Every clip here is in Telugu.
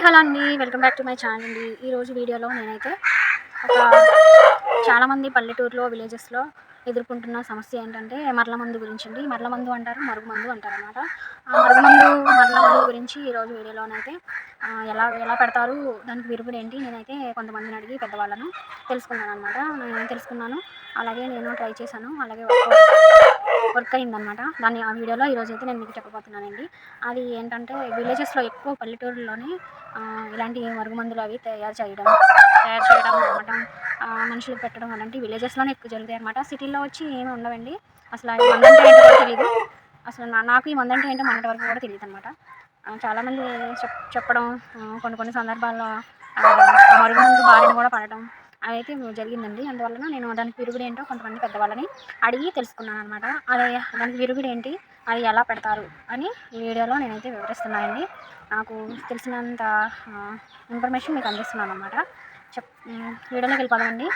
హాయ్ హలో అండి. Welcome back to my channel అండి. ఈరోజు వీడియోలో నేనైతే ఒక చాలామంది పల్లెటూరులో విలేజెస్లో ఎదుర్కొంటున్న సమస్య ఏంటంటే మరల మందు గురించి అండి. మరల మందు అంటారు మరుగు మందు అంటారు అనమాట ఆ మరుగు మందు మరల మందు గురించి ఈరోజు వీడియోలోనైతే ఎలా ఎలా పెడతారు దానికి విరుగుడు ఏంటి నేనైతే కొంతమందిని అడిగి పెద్దవాళ్ళను తెలుసుకున్నాను అనమాట నేను తెలుసుకున్నాను. అలాగే నేను ట్రై చేశాను. అలాగే వర్క్ అయిందనమాట దాన్ని ఆ వీడియోలో ఈరోజు అయితే నేను మీకు చెప్పబోతున్నానండి. అది ఏంటంటే విలేజెస్లో ఎక్కువ పల్లెటూరులోనే ఇలాంటి మరుగుమందులు అవి తయారు చేయడం తయారు చేయడం అనమాట మనుషులు పెట్టడం అలాంటి విలేజెస్లోనే ఎక్కువ జరుగుతాయి అనమాట సిటీలో వచ్చి ఏమి ఉండవండి. అసలు ఈ మందంటే ఏంటో కూడా తెలియదు అసలు నా- నాకు ఈ మందంటే ఏంటో మొన్నటి వరకు కూడా తెలియదు అనమాట చాలామంది చెప్ చెప్పడం కొన్ని కొన్ని సందర్భాల్లో మరుగుమందు బారిన కూడా పడటం అయితే జరిగిందండి. అందువలన నేను దానికి విరుగుడు ఏంటో కొంతమంది పెద్దవాళ్ళని అడిగి తెలుసుకున్నాను అనమాట అది దానికి విరుగుడు ఏంటి? అది ఎలా పెడతారు? అని ఈ వీడియోలో నేనైతే వివరిస్తున్నానండి. నాకు తెలిసినంత ఇన్ఫర్మేషన్ మీకు అందిస్తున్నాను అనమాట చెప్ వీడియోలోకి వెళ్ళిపోదామండి.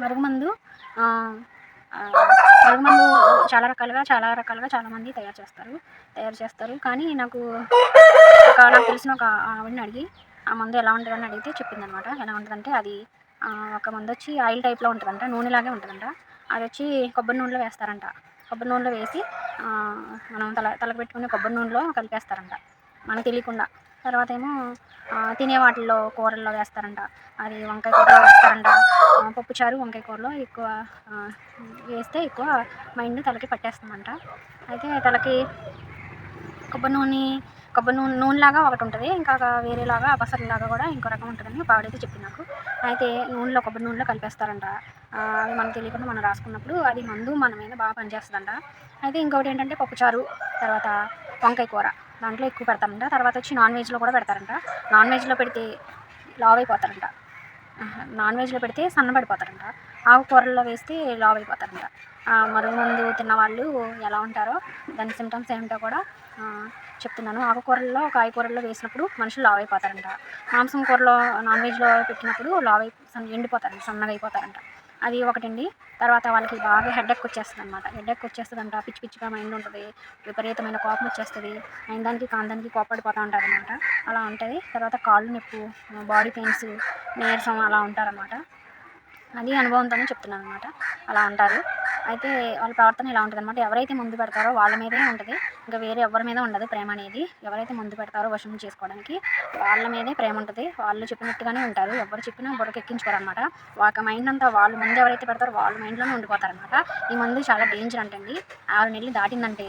మరుగుమందు మరుగుమందు చాలా రకాలుగా చాలా రకాలుగా చాలామంది తయారు చేస్తారు. తయారు చేస్తారు. కానీ నాకు ఒక నాకు తెలిసిన ఒక ఆవిడని అడిగి ఆ మందు ఎలా ఉంటుందని అడిగితే చెప్పిందనమాట ఎలా ఉంటుందంటే అది ఒక మందు వచ్చి ఆయిల్ టైప్లో ఉంటుందంట నూనెలాగే ఉంటుందంట. అది వచ్చి కొబ్బరి నూనెలో వేస్తారంట. కొబ్బరి నూనెలో వేసి మనం తల తలకు పెట్టుకునే కొబ్బరి నూనెలో కలిపేస్తారంట. మనకు తెలియకుండా. తర్వాత ఏమో తినే వాటిల్లో కూరల్లో వేస్తారంట. అది వంకాయ కూరలో వేస్తారంట. పప్పుచారు వంకాయ కూరలో ఎక్కువ వేస్తే ఎక్కువ మైండ్ తలకి పట్టేస్తుందంట. అయితే తలకి కొబ్బరి నూనె కొబ్బరి నూనె నూనెలాగా ఒకటి ఉంటుంది. ఇంకా వేరేలాగా బసరిలాగా కూడా ఇంకో రకం ఉంటుందని ఒక ఆవిడైతే చెప్పింది నాకు. అయితే నూనెలో కొబ్బరి నూనెలో కలిపేస్తారంట. అవి మనకు తెలియకుండా మనం రాసుకున్నప్పుడు అది మందు మన మీద బాగా పనిచేస్తుందంట. అయితే ఇంకొకటి ఏంటంటే పప్పుచారు తర్వాత వంకాయ కూర. దాంట్లో ఎక్కువ పెడతారంట. తర్వాత వచ్చి నాన్ వెజ్లో కూడా పెడతారంట. నాన్ వెజ్లో పెడితే లావ్ అయిపోతారంట నాన్ వెజ్లో పెడితే సన్నబడిపోతారంట. ఆకుకూరల్లో వేస్తే లావ్ అయిపోతారంట మరుగు మందు తిన్న వాళ్ళు ఎలా ఉంటారో దాని సిమ్టమ్స్ ఏమిటో కూడా చెప్తున్నాను. ఆకుకూరల్లో కాయకూరల్లో వేసినప్పుడు మనుషులు లావ్ అయిపోతారంట. మాంసం కూరలో నాన్ వెజ్లో పెట్టినప్పుడు లావ్ అయి సన్న ఎండిపోతారంట సన్నగా అయిపోతారంట. అది ఒకటండి. తర్వాత వాళ్ళకి బాగా హెడెక్ వచ్చేస్తుంది అనమాట హెడెక్ వచ్చేస్తుందంట. పిచ్చి పిచ్చిగా మైండ్ ఉంటుంది. విపరీతమైన కోపం వచ్చేస్తుంది. అయిన దానికి కాందానికి కోపడిపోతూ ఉంటారనమాట అలా ఉంటుంది. తర్వాత కాళ్ళు నొప్పు బాడీ పెయిన్స్ నీరసం అలా ఉంటారనమాట అది అనుభవంతోనే చెప్తున్నాను అనమాట అలా అంటారు అయితే వాళ్ళ ప్రవర్తన ఇలా ఉంటుంది అనమాట ఎవరైతే ముందు పెడతారో వాళ్ళ మీదే ఉంటుంది. ఇంకా వేరే ఎవరి మీద ఉండదు ప్రేమ అనేది. ఎవరైతే ముందు పెడతారో వశం చేసుకోవడానికి వాళ్ళ మీదే ప్రేమ ఉంటుంది. వాళ్ళు చెప్పినట్టుగానే ఉంటారు. ఎవరు చెప్పినా బుర్రకి ఎక్కించుకోరు అనమాట వాళ్ళ మైండ్ అంతా వాళ్ళు ముందు ఎవరైతే పెడతారో వాళ్ళ మైండ్లోనే ఉండిపోతారనమాట ఈ మందు చాలా డేంజర్ అంటండి. ఆరు నెలలు దాటిందంటే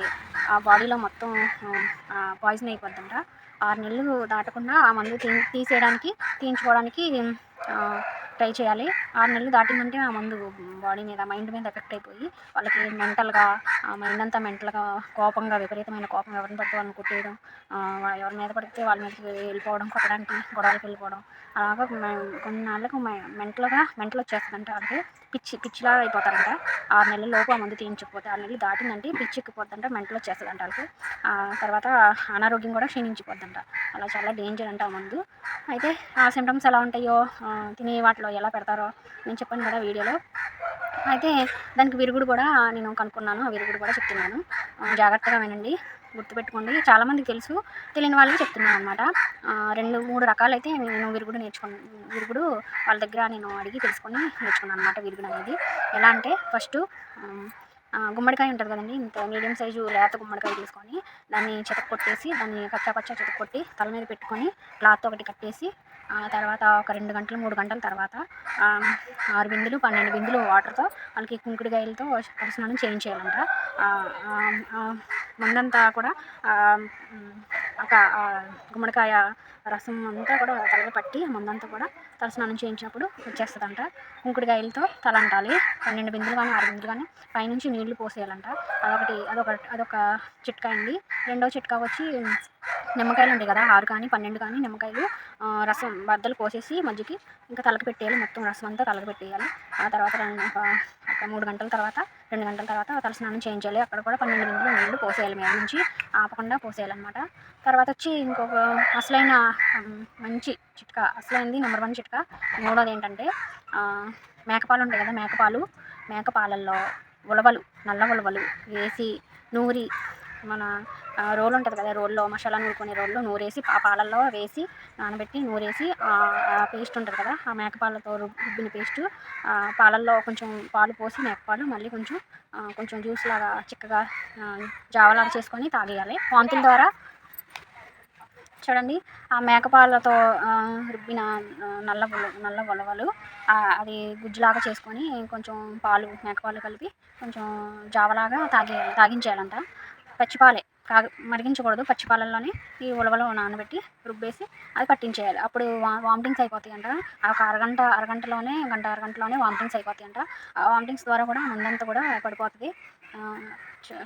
ఆ బాడీలో మొత్తం పాయిజన్ అయిపోద్దంట. ఆరు నెలలు దాటకుండా ఆ మందు తీ తీసేయడానికి తీయించుకోవడానికి ట్రై చేయాలి. ఆరు నెలలు దాటిందంటే ఆ మందు బాడీ మీద మైండ్ మీద ఎఫెక్ట్ అయిపోయి వాళ్ళకి మెంటల్గా మైండ్ అంతా మెంటల్గా కోపంగా విపరీతమైన కోపం ఎవరిని పడితే వాళ్ళని కొట్టేయడం ఎవరి మీద పడితే వాళ్ళ మీదకి వెళ్ళిపోవడం కొట్టడానికి గొడవలకు వెళ్ళిపోవడం. అలాగా కొన్ని నాళ్ళకు మెంటల్గా మెంటల్ వచ్చేస్తుందంటే. వాళ్ళకి పిచ్చి పిచ్చిలా అయిపోతారంట. ఆరు నెలల లోపు ఆ మందు తీయించకపోతే ఆరు నెలలు దాటిందంటే పిచ్చి ఎక్కిపోద్దంట మెంటల్ వచ్చేస్తుందంట వాళ్ళకి. ఆ, తర్వాత అనారోగ్యం కూడా క్షీణించిపోద్దంట. అలా చాలా డేంజర్ అంట ఆ మందు. అయితే ఆ సిమ్టమ్స్ ఎలా ఉంటాయో తినే వాటిలో ఎలా పెడతారో నేను చెప్పాను కదా వీడియోలో. అయితే దానికి విరుగుడు కూడా నేను కనుక్కున్నాను. ఆ విరుగుడు కూడా చెప్తున్నాను. జాగ్రత్తగా వినండి. గుర్తుపెట్టుకోండి. చాలామందికి తెలుసు. తెలియని వాళ్ళకి చెప్తున్నాను అనమాట రెండు మూడు రకాలైతే నేను విరుగుడు నేర్చుకున్న విరుగుడు వాళ్ళ దగ్గర నేను అడిగి తెలుసుకొని నేర్చుకున్నాను అనమాట విరుగుడు అనేది. ఎలా అంటే ఫస్ట్ గుమ్మడికాయ ఉంటుంది కదండి. ఇంత మీడియం సైజు లేత గుమ్మడికాయ తీసుకొని దాన్ని చెతక కొట్టేసి దాన్ని కచ్చా పచ్చా చెతక కొట్టి తల మీద పెట్టుకొని క్లాత్ ఒకటి కట్టేసి ఆ తర్వాత ఒక రెండు గంటలు మూడు గంటల తర్వాత ఆరు బిందులు పన్నెండు బిందులు వాటర్తో వాళ్ళకి కుంకుడుకాయలతో స్నానం చేయించేయాలంట. ముందంతా కూడా ఒక గుమ్మడికాయ రసం అంతా కూడా తలగా పట్టి ముందంతా కూడా కూడా తలస్నానం చేయించినప్పుడు వచ్చేస్తుందంట. కుంకుడుకాయలతో తల అంటాలి పన్నెండు బిందులు కానీ ఆరు బిందులు కానీ పైనుంచి నీళ్ళు పోసేయాలంట. అదొకటి అదొక అదొక చిట్కా అండి. రెండో చిట్కా వచ్చి నిమ్మకాయలు ఉంటాయి కదా ఆరు కానీ పన్నెండు కానీ నిమ్మకాయలు రసం బద్దలు పోసేసి మజ్జికి ఇంకా తలకి పెట్టేయాలి. మొత్తం రసం అంతా తలకి పెట్టేయాలి. ఆ తర్వాత ఒక మూడు గంటల తర్వాత రెండు గంటల తర్వాత తల స్నానం చేయించాలి. అక్కడ కూడా పన్నెండు గంటలు నీళ్ళు పోసేయాలి మేము నుంచి. ఆపకుండా పోసేయాలన్నమాట. తర్వాత వచ్చి ఇంకొక అసలైన మంచి చిట్కా అసలైనది నెంబర్ వన్ చిట్కా. మూడోది ఏంటంటే మేకపాలు ఉంటాయి కదా మేకపాలు. మేకపాలల్లో ఉలవలు నల్ల ఉలవలు వేసి నూరి మన రోలు ఉంటుంది కదా రోల్లో మసాలా నూరుకునే రోల్లో నూరేసి ఆ పాలల్లో వేసి నానబెట్టి నూరేసి ఆ పేస్ట్ ఉంటుంది కదా ఆ మేకపాలతో రుబ్బిన పేస్ట్ పాలల్లో కొంచెం పాలు పోసి మేకపాలు మళ్ళీ కొంచెం కొంచెం జ్యూస్ లాగా చిక్కగా జావలాగా చేసుకొని తాగేయాలి. వాంతుల ద్వారా చూడండి ఆ మేకపాలతో రుబ్బిన నల్ల ఉల- నల్ల ఉలవలు అది గుజ్జులాగా చేసుకొని కొంచెం పాలు మేకపాలు కలిపి కొంచెం జావలాగా తాగే తాగించేయాలంట. పచ్చిపాలే కాగ మరిగించకూడదు పచ్చిపాలల్లోనే ఈ ఉలవలో నానబెట్టి రుబ్బేసి అది పట్టించేయాలి. అప్పుడు వా వామిటింగ్స్ అయిపోతాయి అంట ఒక అరగంట అరగంటలోనే గంట అరగంటలోనే వామిటింగ్స్ అయిపోతాయి అంట ఆ వామిటింగ్స్ ద్వారా కూడా మందంతా కూడా పడిపోతుంది.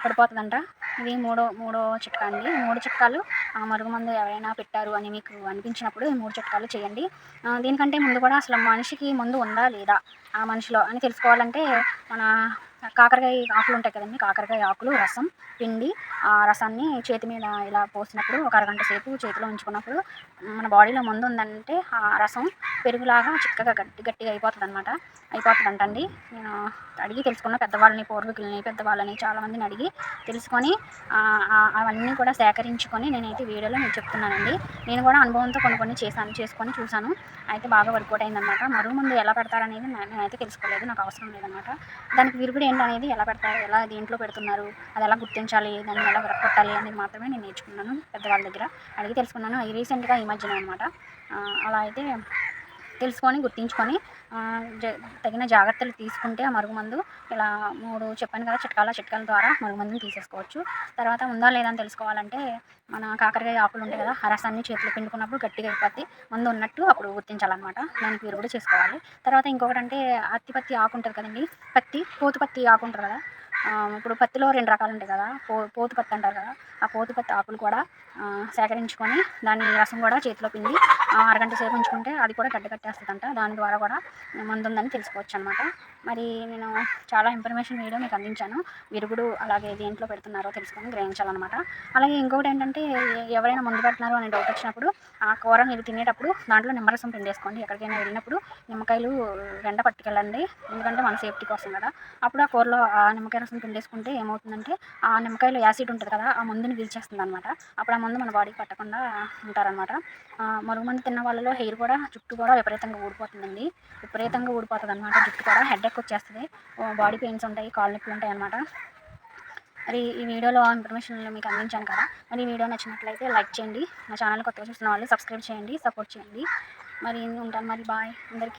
పడిపోతుందంట ఇది మూడో మూడో చిట్కా అండి. మూడు చిట్కాలు ఆ మరుగు మందు ఎవరైనా పెట్టారు అని మీకు అనిపించినప్పుడు ఈ మూడు చిట్కాలు చేయండి. దీనికంటే ముందు కూడా అసలు మనిషికి ముందు ఉందా లేదా? ఆ మనిషిలో అని తెలుసుకోవాలంటే మన కాకరకాయ ఆకులు ఉంటాయి కదండి కాకరకాయ ఆకులు రసం పిండి ఆ రసాన్ని చేతి మీద ఇలా పోసినప్పుడు ఒక అరగంట సేపు చేతిలో ఉంచుకున్నప్పుడు మన బాడీలో ముందు ఉందంటే ఆ రసం పెరుగులాగా చిక్కగా గట్టి గట్టిగా అయిపోతుంది అనమాట అయిపోతుంది అంటండి నేను అడిగి తెలుసుకున్న పెద్దవాళ్ళని పూర్వీకులని పెద్దవాళ్ళని చాలామందిని అడిగి తెలుసుకొని అవన్నీ కూడా సేకరించుకొని నేనైతే వీడియోలో నేను చెప్తున్నానండి. నేను కూడా అనుభవంతో కొన్ని కొన్ని చేశాను చేసుకొని చూశాను. అయితే బాగా వర్కౌట్ అయిందనమాట మరుగు ముందు ఎలా పెడతారనేది నేనైతే తెలుసుకోలేదు. నాకు అవసరం లేదనమాట దానికి విరుగుడు అనేది ఎలా పెడతారు? ఎలా దేంట్లో పెడుతున్నారు? అది ఎలా గుర్తించాలి? దాన్ని ఎలా కొట్టాలి అనేది మాత్రమే నేను నేర్చుకున్నాను పెద్దవాళ్ళ దగ్గర. అడిగి తెలుసుకున్నాను. అది రీసెంట్గా ఈ మధ్యన అనమాట అలా అయితే తెలుసుకొని గుర్తించుకొని జ- తగిన జాగ్రత్తలు తీసుకుంటే ఆ మరుగుమందు ఇలా మూడు చెప్పాను కదా చిట్కాల చిట్కాల ద్వారా మరుగుమందుని తీసేసుకోవచ్చు. తర్వాత ఉందా లేదా అని తెలుసుకోవాలంటే మన కాకరకాయ ఆకులు ఉంటాయి కదా ఆ రసాన్ని చేతిలో పిండుకున్నప్పుడు గట్టిగా అయిపోద్ది. మందు ఉన్నట్టు అప్పుడు గుర్తించాలన్నమాట. దానికి మీరు కూడా చేసుకోవాలి. తర్వాత ఇంకొకటి అంటే అత్తి పత్తి ఆకు ఉంటుంది కదండి పత్తి పోతు పత్తి ఆకు ఉంటుంది కదా. ఇప్పుడు పత్తిలో రెండు రకాలు ఉంటాయి కదా పో పోతు పత్తి అంటారు కదా ఆ పోతు పత్తి ఆకులు కూడా సేకరించుకొని దాని రసం కూడా చేతిలో పిండి అరగంట సేపు ఉంచుకుంటే అది కూడా గడ్డ కట్టేస్తుందంట. దాని ద్వారా కూడా మందు ఉందని తెలుసుకోవచ్చు అనమాట మరి నేను చాలా ఇన్ఫర్మేషన్ వీడియో మీకు అందించాను. విరుగుడు అలాగే దేంట్లో పెడుతున్నారో తెలుసుకొని గ్రహించాలన్నమాట. అలాగే ఇంకొకటి ఏంటంటే ఎవరైనా ముందు పెడుతున్నారు అనే డౌట్ వచ్చినప్పుడు ఆ కూర మీరు తినేటప్పుడు దాంట్లో నిమ్మరసం పిండేసుకోండి. ఎక్కడికైనా వెళ్ళినప్పుడు నిమ్మకాయలు వెంట పట్టుకెళ్ళండి. ఎందుకంటే మన సేఫ్టీ కోసం కదా. అప్పుడు ఆ కూరలో ఆ నిమ్మకాయ రసం పిండేసుకుంటే ఏమవుతుందంటే ఆ నిమ్మకాయలో యాసిడ్ ఉంటుంది కదా ఆ మందుని పీల్చేస్తుంది అనమాట అప్పుడు ఆ మందు మన బాడీకి పట్టకుండా ఉంటారనమాట మరుగు మందు తిన్న వాళ్ళలో హెయిర్ కూడా జుట్టు కూడా విపరీతంగా ఊడిపోతుందండి. విపరీతంగా ఊడిపోతుంది అనమాట జుట్టు కూడా హెడ్ ఎక్ వచ్చేస్తుంది. బాడీ పెయిన్స్ ఉంటాయి కాళ్ళు నొప్పులు ఉంటాయి అనమాట మరి ఈ వీడియోలో ఇన్ఫర్మేషన్ మీకు అందించాను కదా. మరి ఈ వీడియో నచ్చినట్లయితే లైక్ చేయండి. నా ఛానల్ కొత్తగా చూస్తున్న వాళ్ళు సబ్స్క్రైబ్ చేయండి సపోర్ట్ చేయండి. మరి ఉంటాను మరి బాయ్ అందరికీ